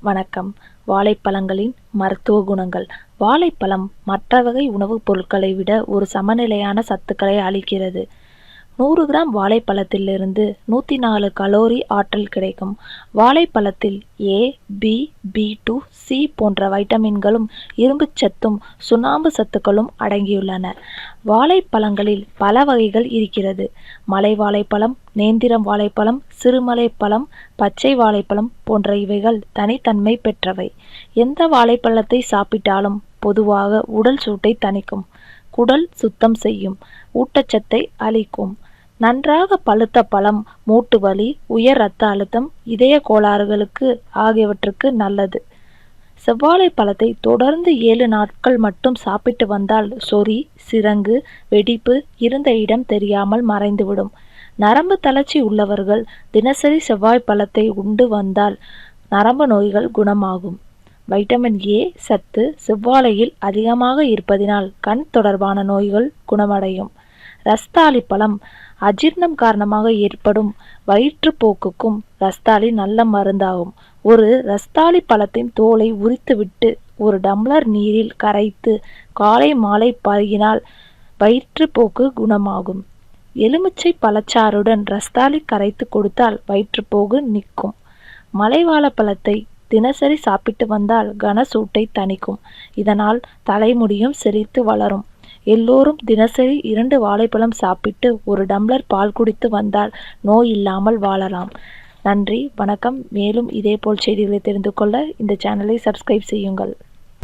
வணக்கம். வாழைப்பழங்களின் மருத்துவ குணங்கள். வாழைப்பழம் மற்ற வகை உணவுப் பொருட்களை விட ஒரு சமநிலையான சத்துக்களை அளிக்கிறது. நூறு கிராம் வாழைப்பழத்திலிருந்து நூற்றி நாலு கலோரி ஆற்றல் கிடைக்கும். வாழைப்பழத்தில் A B B two C போன்ற வைட்டமின்களும் இரும்புச் சத்தும் சுண்ணாம்பு சத்துக்களும் அடங்கியுள்ளன. வாழைப்பழங்களில் பல வகைகள் இருக்கிறது. மலை வாழைப்பழம் நேந்திரம் வாழைப்பழம் சிறுமலைப்பழம் பச்சை வாழைப்பழம் போன்ற இவைகள் தனித்தன்மை பெற்றவை. எந்த வாழைப்பழத்தை சாப்பிட்டாலும் பொதுவாக உடல் சூட்டை தணிக்கும் குடல் சுத்தம் செய்யும் ஊட்டச்சத்தை அளிக்கும். நன்றாக பழுத்த பழம் மூட்டு வலி உயர் இரத்த அழுத்தம் இதய கோளாறுகளுக்கு ஆகியவற்றுக்கு நல்லது. செவ்வாழை பழத்தை தொடர்ந்து ஏழு நாட்கள் மட்டும் சாப்பிட்டு வந்தால் சொறி சிரங்கு வெடிப்பு இருந்த இடம் தெரியாமல் மறைந்துவிடும். நரம்பு தளர்ச்சி உள்ளவர்கள் தினசரி செவ்வாய் பழத்தை உண்டு வந்தால் நரம்பு நோய்கள் குணமாகும். வைட்டமின் ஏ சத்து செவ்வாழையில் அதிகமாக இருப்பதினால் கண் தொடர்பான நோய்கள் குணமடையும். ரஸ்தாளி பழம் அஜீர்ணம் காரணமாக ஏற்படும் வயிற்றுப்போக்குக்கும் ரஸ்தாளி நல்ல மருந்தாகும். ஒரு ரஸ்தாளி பழத்தின் தோலை உரித்துவிட்டு ஒரு டம்ளர் நீரில் கரைத்து காலை மாலை பருகினால் வயிற்றுப்போக்கு குணமாகும். எலுமிச்சை பழச்சாறுடன் ரஸ்தாளி கரைத்து கொடுத்தால் வயிற்றுப்போக்கு நிற்கும். மலைவாழைப்பழத்தை தினசரி சாப்பிட்டு வந்தால் கனசூட்டை தணிக்கும். இதனால் தலைமுடியும் செழித்து வளரும். எல்லோரும் தினசரி இரண்டு வாழைப்பழம் சாப்பிட்டு ஒரு டம்ளர் பால் குடித்து வந்தால் நோய் இல்லாமல் வாழலாம். நன்றி வணக்கம். மேலும் இதேபோல் செய்திகளை தெரிந்து கொள்ள இந்த சேனலை சப்ஸ்கிரைப் செய்யுங்கள்.